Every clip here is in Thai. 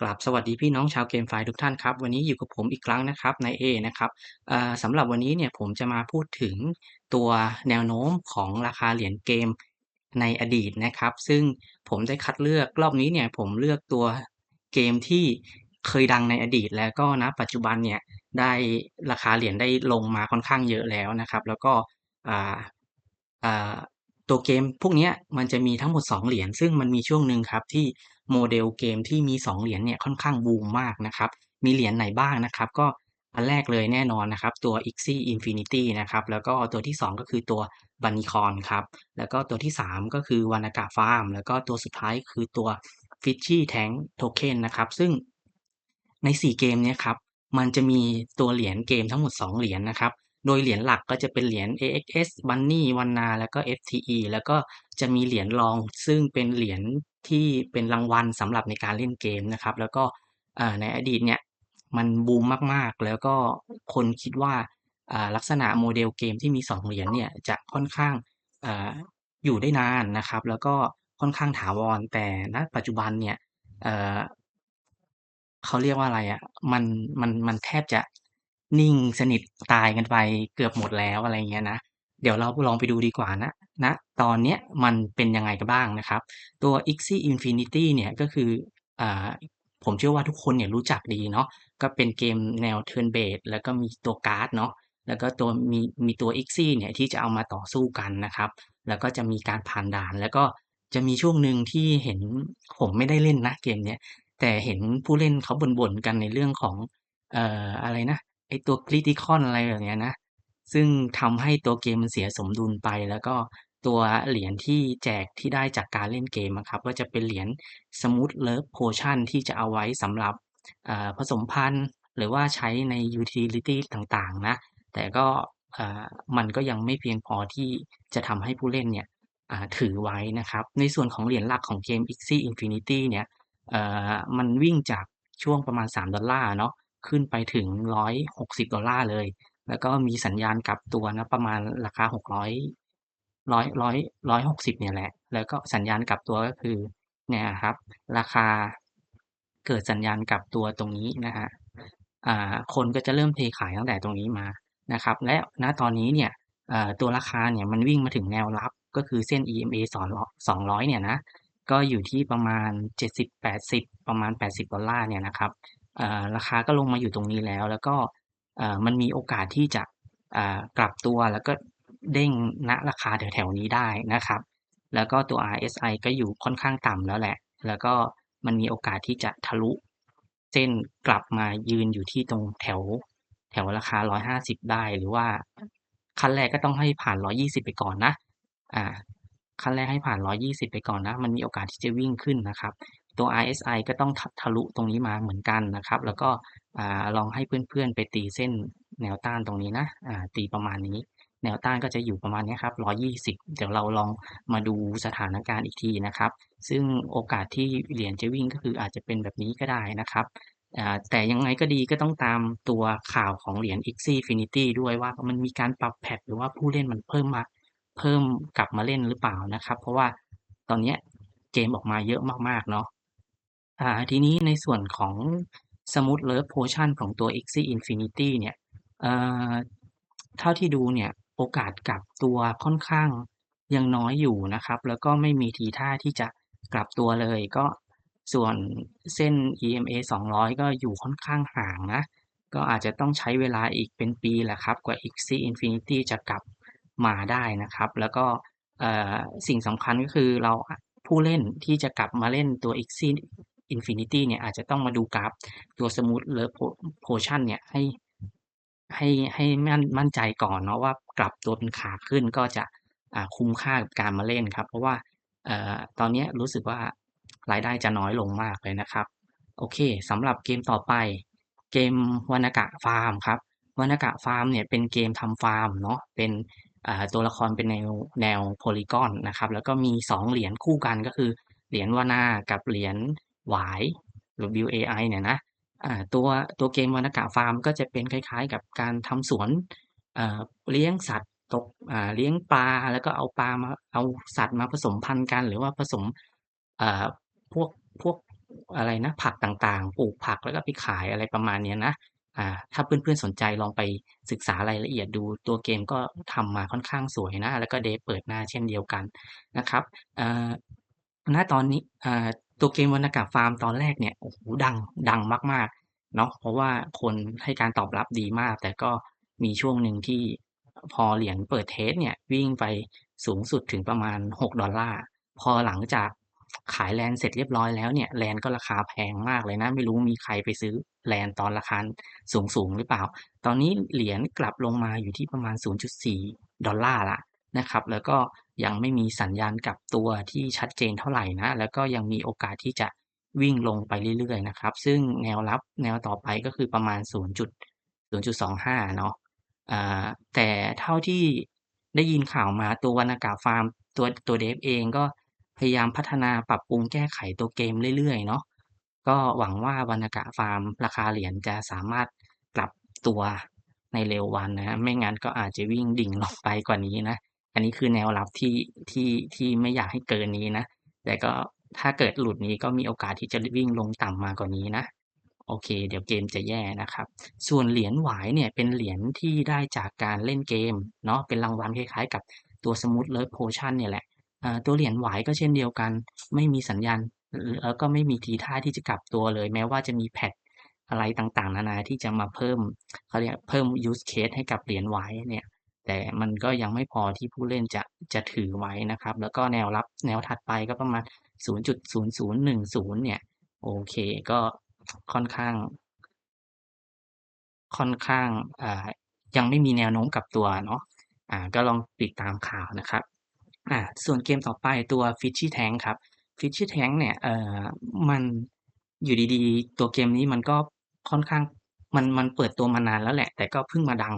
กราบสวัสดีพี่น้องชาวเกมไฟทุกท่านครับ วันนี้อยู่กับผมอีกครั้งนะครับนายเอนะครับสำหรับวันนี้เนี่ยผมจะมาพูดถึงตัวแนวโน้มของราคาเหรียญเกมในอดีตนะครับ ซึ่งผมได้คัดเลือกรอบนี้เนี่ยผมเลือกตัวเกมที่เคยดังในอดีต แล้วก็ณปัจจุบันเนี่ยได้ราคาเหรียญได้ลงมาค่อนข้างเยอะแล้วนะครับ แล้วก็อ่าอ่า ตัวเกมพวกนี้มันจะมีทั้งหมด 2 เหรียญซึ่งมันมีช่วงหนึ่งครับที่โมเดลเกมที่มี 2 เหรียญเนี่ยค่อนข้างบูมมากนะครับ มีเหรียญไหนบ้างนะครับ ก็อันแรกเลยแน่นอนนะครับ ตัว Axie Infinity นะครับแล้วก็ตัวที่ 2 ก็คือตัว Bunnycon ครับแล้วก็ตัวที่ 3 ก็คือ Wanaka Farm แล้วก็ตัวสุดท้ายคือตัว Fishy Tank Token นะครับ ซึ่งใน 4 เกมเนี้ยครับมันจะมีตัวเหรียญเกมทั้งหมด 2 เหรียญนะครับ โดยเหรียญหลักก็จะเป็นเหรียญ AXS Bunny Wanna แล้วก็ FTE แล้วก็จะมีเหรียญรองซึ่งเป็นเหรียญที่เป็นรางวัลสำหรับในการเล่นเกมนะครับ แล้วก็ในอดีตเนี่ยมันบูมมากๆ แล้วก็คนคิดว่าลักษณะโมเดลเกมที่มี 2 เหรียญเนี่ยจะค่อนข้างออยู่ได้นานนะครับ แล้วก็ค่อนข้างถาวรแต่ณปัจจุบันเนี่ยเขาเรียกว่าอะไรอะมันมันมันแทบจะ นิ่งสนิทตายกันไปเกือบหมดแล้วอะไรเงี้ยนะ เดี๋ยวเราลองไปดูดีกว่าณณตอนเนี้ยมันเป็นยังไงกันบ้างนะครับ ตัว Axie Infinity เนี่ยก็คืออ่าผมเชื่อว่าทุกคนเนี่ยรู้จักดีเนาะก็เป็นเกมแนว Turn Based แล้วก็มีตัวการ์ดเนาะแล้วก็ตัวมีมีตัว Axie เนี่ยที่จะเอามาต่อสู้กันนะครับ แล้วก็จะมีการผ่านด่าน แล้วก็จะมีช่วงหนึ่งที่เห็นผมไม่ได้เล่นนะเกมเนี้ยแต่เห็นผู้เล่นเขาบ่นๆกันในเรื่องของเอ่ออะไรนะ ไอตัว Criticon อะไรแบบเนี้ยนะ ซึ่งทำให้ตัวเกมมันเสียสมดุลไป แล้วก็ตัวเหรียญที่แจกที่ได้จากการเล่นเกมอะครับ ก็จะเป็นเหรียญ Smooth Love Potion ที่จะเอาไว้สำหรับผสมพันธุ์ หรือว่าใช้ใน Utility ต่างๆนะ แต่ก็มันก็ยังไม่เพียงพอที่จะทำให้ผู้เล่นเนี่ยถือไว้นะครับ ในส่วนของเหรียญหลักของเกม Axie Infinity เนี่ยเอ่อมันวิ่งจากช่วงประมาณ 3 ดอลลาร์เนาะ ขึ้นไปถึง 160 ดอลลาร์เลย แล้วก็มีสัญญาณกลับตัวนะประมาณราคา 600 100 100 160 เนี่ยแหละ แล้วก็สัญญาณกลับตัวก็คือเนี่ยครับ ราคาเกิดสัญญาณกลับตัวตรงนี้นะครับอ่าคนก็จะเริ่มเทขายตั้งแต่ตรงนี้มานะครับ และณตอนนี้เนี่ยอ่อตัวราคาเนี่ยมันวิ่งมาถึงแนวรับก็คือเส้น EMA 200 เนี่ยนะ ก็อยู่ที่ประมาณ 70-80 ประมาณ 80 ดอลลาร์เนี่ยนะครับ ราคาก็ลงมาอยู่ตรงนี้แล้ว แล้วก็มันมีโอกาสที่จะกลับตัวแล้วก็เด้งณราคาแถวๆนี้ได้นะครับ แล้วก็ตัว RSI ก็อยู่ค่อนข้างต่ำแล้วแหละ แล้วก็มันมีโอกาสที่จะทะลุเส้นกลับมายืนอยู่ที่ตรงแถวแถวราคา 150 ได้หรือว่าขั้นแรกก็ต้องให้ผ่าน 120 ไปก่อนนะ อ่า ขั้นแรกให้ผ่าน 120 ไปก่อนนะ มันมีโอกาสที่จะวิ่งขึ้นนะครับ ตัว RSI ก็ต้องทะลุตรงนี้มาเหมือนกันนะครับ แล้วก็อลองให้เพื่อนๆไปตีเส้นแนวต้านตรงนี้นะตีประมาณนี้ แนวต้านก็จะอยู่ประมาณนี้ครับ120 เดี๋ยวเราลองมาดูสถานการณ์อีกทีนะครับ ซึ่งโอกาสที่เหรียญจะวิ่งก็คืออาจจะเป็นแบบนี้ก็ได้นะครับแต่ยังไงก็ดีก็ต้องตามตัวข่าวของเหรียญ Axie Infinity ด้วยว่ามันมีการปรับแพทหรือว่าผู้เล่นมันเพิ่มมาเพิ่มกลับมาเล่นหรือเปล่านะครับ เพราะว่าตอนนี้เกมออกมาเยอะมากๆเนาะ อ่า ทีนี้ในส่วนของ Smooth Love Potion ของตัว Axie Infinity เนี่ย เอ่อ เท่าที่ดูเนี่ย โอกาสกลับตัวค่อนข้างยังน้อยอยู่นะครับ แล้วก็ไม่มีทีท่าที่จะกลับตัวเลย ก็ส่วนเส้น EMA 200 ก็อยู่ค่อนข้างห่างนะ ก็อาจจะต้องใช้เวลาอีกเป็นปีแหละครับ กว่า Axie Infinity จะกลับมาได้นะครับ แล้วก็สิ่งสำคัญก็คือเราผู้เล่นที่จะกลับมาเล่นตัว Axie Infinity เนี่ยอาจจะต้องมาดูกราฟตัว Smooth Love Potion เนี่ยให้ให้ให้มั่นมั่นใจก่อนเนาะว่ากลับตัวเป็นขาขึ้นก็จะอ่าคุ้มค่ากับการมาเล่นครับ เพราะว่าเอ่อตอนนี้รู้สึกว่ารายได้จะน้อยลงมากเลยนะครับ โอเคสำหรับเกมต่อไป เกมวานากะฟาร์มครับวานากะฟาร์มเนี่ยเป็นเกมทำฟาร์มเนาะเป็นตัวละครเป็นแนวแนวโพลีกอนนะครับแล้วก็มี 2 เหรียญคู่กันก็คือเหรียญวานากับเหรียญ วายหรือ WAI เนี่ยนะตัวตัวเกมวานากะฟาร์มก็จะเป็นคล้าย ๆ กับการทำสวนเลี้ยงสัตว์ตกเลี้ยงปลาแล้วก็เอาปลามาเอาสัตว์มาผสมพันธุ์กัน หรือว่าผสมพวกพวกอะไรนะผักต่างๆ ปลูกผักแล้วก็ไปขายอะไรประมาณนี้นะถ้าเพื่อนๆสนใจลองไปศึกษารายละเอียดดูตัวเกมก็ทำมาค่อนข้างสวยนะ แล้วก็ Dev เปิดหน้าเช่นเดียวกันนะครับอ่าณตอนนี้ ตัวเกม Vanaka Farm ตอนแรกเนี่ยโอ้โฮดังดังมากๆเนาะเพราะว่าคนให้การตอบรับดีมาก แต่ก็มีช่วงหนึ่งที่พอเหรียญเปิดเทสเนี่ยวิ่งไปสูงสุดถึงประมาณ $6 พอหลังจากขาย LAN เสร็จเรียบร้อยแล้วเนี่ย LAN ก็ราคาแพงมากเลยนะ ไม่รู้มีใครไปซื้อ LAN ตอนราคาสูงๆหรือเปล่า ตอนนี้เหรียญกลับลงมาอยู่ที่ประมาณ $0.4 แล้ว นะครับ แล้วก็ยังไม่มีสัญญาณกลับตัวที่ชัดเจนเท่าไหร่นะ แล้วก็ยังมีโอกาสที่จะวิ่งลงไปเรื่อยๆนะครับ ซึ่งแนวรับแนวต่อไปก็คือประมาณ 0 0.25 เนาะแต่เท่าที่ได้ยินข่าวมาตัว Vanaka Farm ตัวตัว Dev เองก็พยายามพัฒนาปรับปรุงแก้ไขตัวเกมเรื่อยๆเนาะก็หวังว่า Vanaka Farm ราคาเหรียญจะสามารถปรับตัวในเร็ววันนะ ไม่งั้นก็อาจจะวิ่งดิ่งลงไปกว่านี้นะ อันนี้คือแนวรับที่ที่ที่ไม่อยากให้เกินนี้นะ แต่ก็ถ้าเกิดหลุดนี้ก็มีโอกาสที่จะวิ่งลงต่ำมากกว่านี้นะ โอเค เดี๋ยวเกมจะแย่นะครับ ส่วนเหรียญหวายเนี่ยเป็นเหรียญที่ได้จากการเล่นเกมเนาะเป็นรางวัลคล้ายๆ กับตัว Smooth Earth Potion เนี่ยแหละอ่าตัวเหรียญหวายก็เช่นเดียวกัน ไม่มีสัญญาณแล้วก็ไม่มีทีท่าที่จะกลับตัวเลย แม้ว่าจะมีแพตช์อะไรต่างๆ นานาที่จะมาเพิ่มเขาเรียกเพิ่ม Use Case ให้กับเหรียญหวายเนี่ย แต่มันก็ยังไม่พอที่ผู้เล่นจะจะถือไว้นะครับ แล้วก็แนวรับแนวถัดไปก็ประมาณ 0.0010 เนี่ย โอเคก็ค่อนข้าง ค่อนข้างอ่ายังไม่มีแนวโน้มกับตัวเนาะอ่าก็ลองติดตามข่าวนะครับอ่าส่วนเกมต่อไปตัว Fishy Tank ครับ Fishy Tank เนี่ยเอ่อมันอยู่ดีๆ ตัวเกมนี้มันก็ค่อนข้างมันมันเปิดตัวมานานแล้วแหละ แต่ก็เพิ่งมาดัง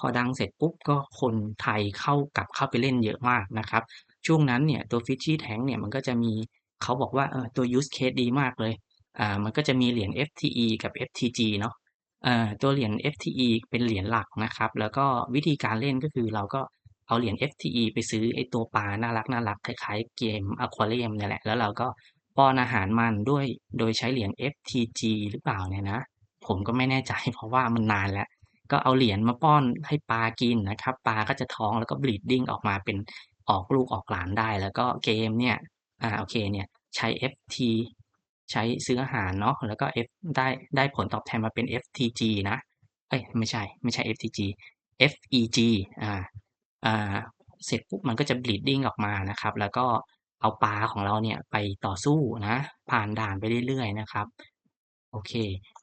พอดังเสร็จปุ๊บก็คนไทยเข้ากลับเข้าไปเล่นเยอะมากนะครับ ช่วงนั้นเนี่ยตัว Fishy Tank เนี่ยมันก็จะมีเขาบอกว่าเออตัว Use Case ดีมากเลยอ่ามันก็จะมีเหรียญ FTE กับ FTG เนาะเอ่อตัวเหรียญ FTE เป็นเหรียญหลักนะครับ แล้วก็วิธีการเล่นก็คือเราก็เอาเหรียญ FTE ไปซื้อไอ้ตัวปลาน่ารักๆคล้ายๆเกม Aquarium เนี่ยแหละแล้วเราก็ป้อนอาหารมันด้วยโดยใช้เหรียญ FTG หรือเปล่าเนี่ยนะ ผมก็ไม่แน่ใจเพราะว่ามันนานแล้ว ก็เอาเหรียญมาป้อนให้ปลากินนะครับ ปลาก็จะท้องแล้วก็ breeding ออกมาเป็นออกลูกออกหลานได้ แล้วก็เกมเนี่ยอ่าโอเคเนี่ยใช้ FT ใช้ซื้ออาหารเนาะแล้วก็ F ได้ได้ผลตอบแทนมาเป็น FTG นะเอ้ยไม่ใช่ไม่ใช่ FTG FEG อ่าอ่าเสร็จปุ๊บมันก็จะ breeding ออกมานะครับ แล้วก็เอาปลาของเราเนี่ยไปต่อสู้นะ ผ่านด่านไปเรื่อยๆนะครับ โอเค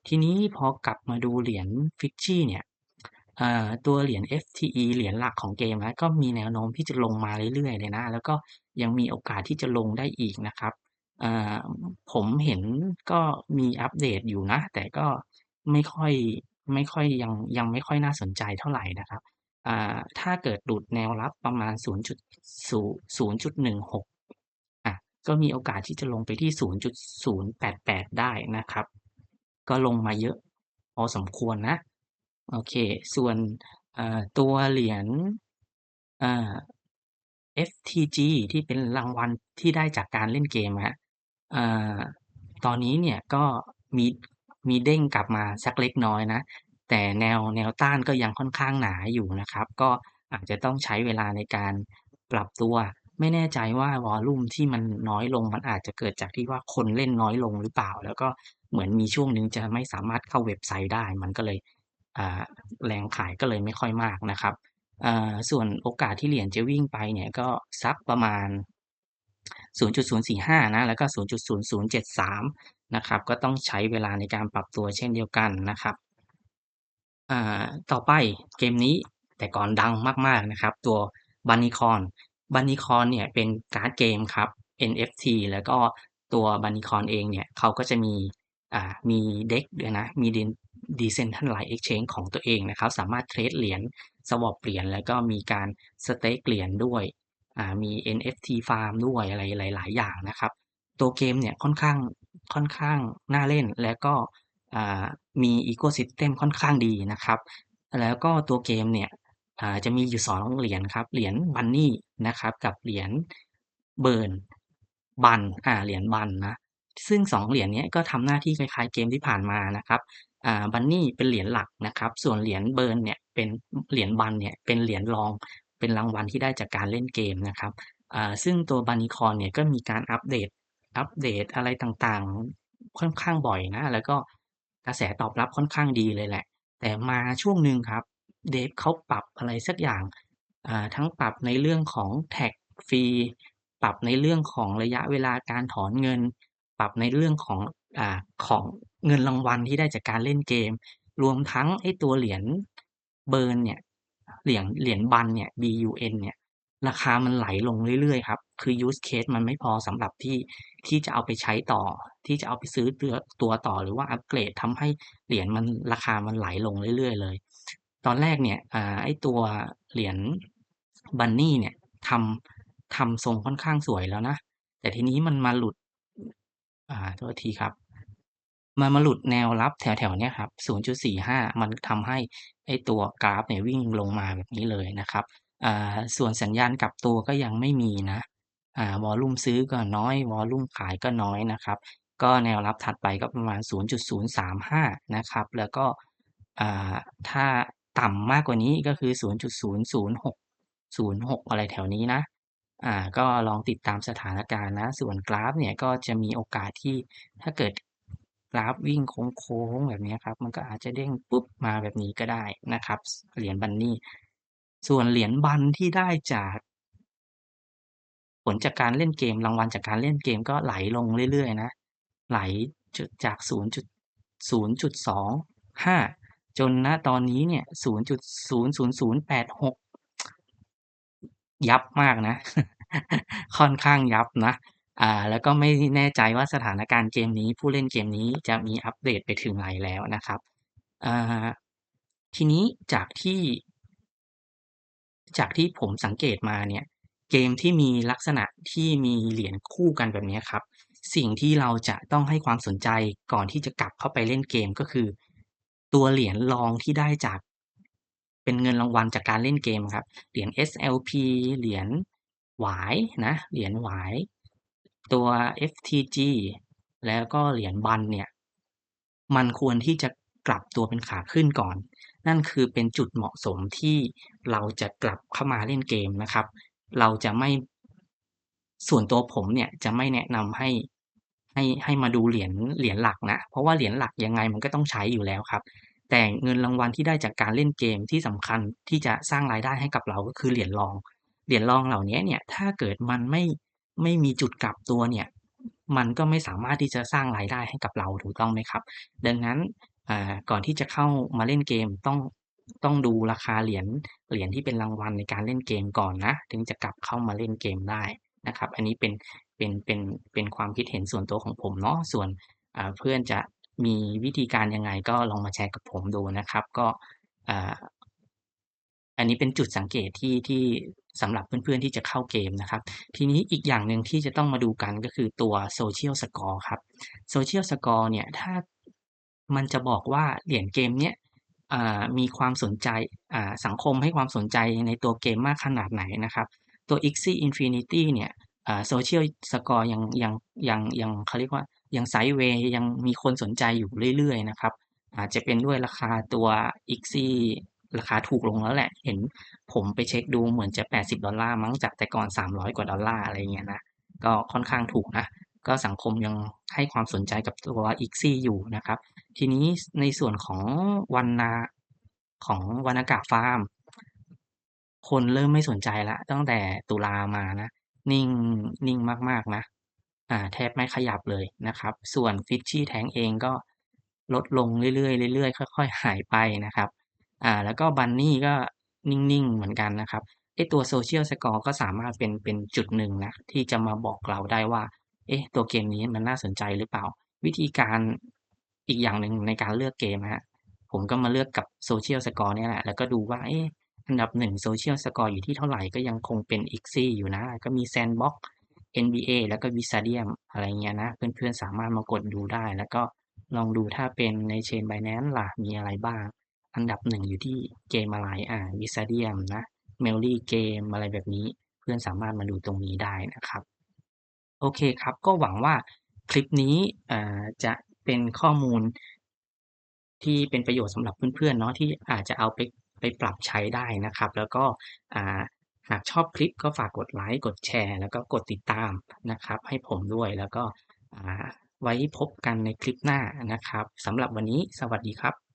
ทีนี้พอกลับมาดูเหรียญ Fishy เนี่ย ตัวเหรียญ FTE เหรียญหลักของเกมนะก็มีแนวโน้มที่จะลงมาเรื่อยๆเลยนะ แล้วก็ยังมีโอกาสที่จะลงได้อีกนะครับผมเห็นก็มีอัปเดตอยู่นะ แต่ก็ไม่ค่อยไม่ค่อยยังยังไม่ค่อยน่าสนใจเท่าไหร่นะครับถ้าเกิดหลุดแนวรับประมาณ 0.0.16อะก็มีโอกาสที่จะลงไปที่ 0.088 ได้นะครับ ก็ลงมาเยอะพอสมควรนะ โอเค ส่วนตัวเหรียญ FTG ที่เป็นรางวัลที่ได้จากการเล่นเกมอะตอนนี้เนี่ยก็มีมีเด้งกลับมาสักเล็กน้อยนะ แต่แนวแนวต้านก็ยังค่อนข้างหนาอยู่นะครับ ก็อาจจะต้องใช้เวลาในการปรับตัว ไม่แน่ใจว่าวอลลุ่มที่มันน้อยลงมันอาจจะเกิดจากที่ว่าคนเล่นน้อยลงหรือเปล่า แล้วก็เหมือนมีช่วงหนึ่งจะไม่สามารถเข้าเว็บไซต์ได้ มันก็เลย แรงขายก็เลยไม่ค่อยมากนะครับส่วนโอกาสที่เหรียญจะวิ่งไปเนี่ยก็สักประมาณ 0.045 นะ แล้วก็ 0.0073 นะครับ ก็ต้องใช้เวลาในการปรับตัวเช่นเดียวกันนะครับ ต่อไปเกมนี้แต่ก่อนดังมากๆนะครับ ตัว Bunnycon Bunnycon เนี่ยเป็นการ์ดเกมครับ NFT แล้วก็ตัว Bunnycon เองเนี่ยเขาก็จะมีมีเด็กด้วยนะ มี Decentralized Exchange ของตัวเองนะครับ สามารถเทรดเหรียญ swap เหรียญแล้วก็มีการสเต็กเหรียญด้วยอ่ามี NFT farm ด้วยอะไรหลาย ๆ อย่างนะครับ ตัวเกมเนี่ยค่อนข้างค่อนข้างน่าเล่นแล้วก็อ่ามี Ecosystem ค่อนข้างดีนะครับ แล้วก็ตัวเกมเนี่ยจะมีอยู่2เหรียญครับ เหรียญ Bunny นะครับ กับเหรียญ Burn Bun อ่าเหรียญ Bun นะซึ่ง2เหรียญนี้ก็ทำหน้าที่คล้ายๆเกมที่ผ่านมานะครับ อ่า Bunny เป็นเหรียญหลักนะครับ ส่วนเหรียญ Burn เนี่ยเป็นเหรียญ Bun เนี่ยเป็นเหรียญรองเป็นรางวัลที่ได้จากการเล่นเกมนะครับอ่าซึ่งตัว Bunny Coin เนี่ยก็มีการอัปเดตอัปเดตอะไรต่างๆ ค่อนข้างบ่อยนะ แล้วก็กระแสตอบรับค่อนข้างดีเลยแหละ แต่มาช่วงหนึ่งครับ Dev เขาปรับอะไรสักอย่างอ่าทั้งปรับในเรื่องของแท็กฟรีปรับในเรื่องของระยะเวลาการถอนเงิน ปรับในเรื่องของอ่าของ เงินรางวัลที่ได้จากการเล่นเกม รวมทั้งไอ้ตัวเหรียญ Burn เนี่ยเหรียญเหรียญ Bun เนี่ย BUN เนี่ยราคามันไหลลงเรื่อยๆครับ คือ use case มันไม่พอสำหรับที่ที่จะเอาไปใช้ต่อ ที่จะเอาไปซื้อเตือตัวต่อหรือว่าอัปเกรดทำให้เหรียญมันราคามันไหลลงเรื่อยๆ เลย ตอนแรกเนี่ยอไอ้ตัวเหรียญ Bunny เนี่ยทำทำทรงค่อนข้างสวยแล้วนะ แต่ทีนี้มันมาหลุด อ่าโทษทีครับ มันมาหลุดแนวรับแถวๆเนี้ยครับ 0.45 มันทำให้ไอ้ตัวกราฟเนี่ยวิ่งลงมาแบบนี้เลยนะครับอ่าส่วนสัญญาณกลับตัวก็ยังไม่มีนะอ่าวอลลุ่มซื้อก็น้อยวอลลุ่มขายก็น้อยนะครับ ก็แนวรับถัดไปก็ประมาณ 0.035 นะครับ แล้วก็อ่าถ้าต่ำมากกว่านี้ก็คือ 0.006 06 อะไรแถวนี้นะอ่าก็ลองติดตามสถานการณ์นะ ส่วนกราฟเนี่ยก็จะมีโอกาสที่ถ้าเกิด กราฟวิ่งโค้งๆแบบนี้ครับ มันก็อาจจะเด้งปุ๊บมาแบบนี้ก็ได้นะครับ เหรียญ Bunny ส่วนเหรียญ Bun ที่ได้จาก ผลจากการเล่นเกมรางวัลจากการเล่นเกมก็ไหลลงเรื่อยๆนะ ไหลจจาก 0.0.25 จนณตอนนี้เนี่ย 0.00086 ยับมากนะ ค่อนข้างยับนะ อ่าแล้วก็ไม่แน่ใจว่าสถานการณ์เกมนี้ผู้เล่นเกมนี้จะมีอัปเดตไปถึงไหนแล้วนะครับอ่าทีนี้จากที่ จากที่ผมสังเกตมาเนี่ย เกมที่มีลักษณะที่มีเหรียญคู่กันแบบนี้ครับ สิ่งที่เราจะต้องให้ความสนใจก่อนที่จะกลับเข้าไปเล่นเกมก็คือ ตัวเหรียญรองที่ได้จาก เป็นเงินรางวัลจากการเล่นเกมครับ เหรียญ SLP เหรียญหวายนะ เหรียญหวาย ตัว FTG แล้วก็เหรียญ Bun เนี่ยมันควรที่จะกลับตัวเป็นขาขึ้นก่อน นั่นคือเป็นจุดเหมาะสมที่เราจะกลับเข้ามาเล่นเกมนะครับ เราจะไม่ส่วนตัวผมเนี่ยจะไม่แนะนำให้ให้ให้มาดูเหรียญเหรียญหลักนะ เพราะว่าเหรียญหลักยังไงมันก็ต้องใช้อยู่แล้วครับ แต่เงินรางวัลที่ได้จากการเล่นเกมที่สำคัญที่จะสร้างรายได้ให้กับเราก็คือเหรียญรอง เหรียญรองเหล่านี้เนี่ยถ้าเกิดมันไม่ ไม่มีจุดกลับตัวเนี่ย มันก็ไม่สามารถที่จะสร้างรายได้ให้กับเราถูกต้องไหมครับ ดังนั้นก่อนที่จะเข้ามาเล่นเกมต้องต้องดูราคาเหรียญเหรียญที่เป็นรางวัลในการเล่นเกมก่อนนะ ถึงจะกลับเข้ามาเล่นเกมได้นะครับ อันนี้เป็นเป็นเป็นเป็นความคิดเห็นส่วนตัวของผมเนาะส่วนเพื่อนจะมีวิธีการยังไงก็ลองมาแชร์กับผมดูนะครับ ก็อันนี้เป็นจุดสังเกตที่ที่ สำหรับเพื่อนๆที่จะเข้าเกมนะครับ ทีนี้อีกอย่างหนึ่งที่จะต้องมาดูกันก็คือตัว Social Score ครับ Social Score เนี่ยถ้ามันจะบอกว่าเหรียญเกมเนี้ยมีความสนใจสังคมให้ความสนใจในตัวเกมมากขนาดไหนนะครับตัว Axie Infinity เนี่ยอ่า Social Score ยังยังยังยังเขาเรียกว่ายัง Sideways ยังมีคนสนใจอยู่เรื่อยๆนะครับอาจจะเป็นด้วยราคาตัว Axie ราคาถูกลงแล้วแหละ เห็นผมไปเช็กดูเหมือนจะ 80 ดอลลาร์มั้งจากแต่ก่อน 300 กว่าดอะไรอย่างเงี้ยนะ ก็ค่อนข้างถูกนะ ก็สังคมยังให้ความสนใจกับตัว Axie อยู่นะครับ ทีนี้ในส่วนของวันนาของวรรณกะฟาร์ม คนเริ่มไม่สนใจแล้วตั้งแต่ตุลามานะ นิ่งนิ่งมาก ๆ นะ อ่า แทบไม่ขยับเลยนะครับ ส่วน Fishy Tank เองก็ลดลงเรื่อยๆเรื่อยๆค่อย ๆ หายไปนะครับ อ่า แล้วก็ Bunny ก็นิ่งๆ เหมือนกันนะครับไอตัว Social Score ก็สามารถเป็นเป็นจุดหนึ่งนะ ที่จะมาบอกเราได้ว่า เอ๊ะ ตัวเกมนี้มันน่าสนใจหรือเปล่า วิธีการอีกอย่างหนึ่งในการเลือกเกมนะผมก็มาเลือกกับ Social Score เนี่ยแหละ แล้วก็ดูว่า เอ๊ะ อันดับ1 Social Score อร์อยู่ที่เท่าไหร่ก็ยังคงเป็น Axie อยู่นะ ก็มี Sandbox NBA แล้วก็ Wizardium อะไรเงี้ยนะ เพื่อนๆสามารถมากดดูได้ แล้วก็ลองดูถ้าเป็นใน Chain Binance ล่ะมีอะไรบ้าง อันดับ1อยู่ที่เกมอะไรอ่า Wizardium นะ Melly Game อะไรแบบนี้ เพื่อนสามารถมาดูตรงนี้ได้นะครับ โอเคครับ ก็หวังว่าคลิปนี้อ่าจะเป็นข้อมูลที่เป็นประโยชน์สำหรับเพื่อนๆเนาะที่อาจจะเอาไปไปปรับใช้ได้นะครับ แล้วก็อ่าหากชอบคลิปก็ฝากกดไลค์กดแชร์ แล้วก็กดติดตามนะครับ ให้ผมด้วยแล้วก็อ่าไว้พบกันในคลิปหน้านะครับสำหรับวันนี้สวัสดีครับ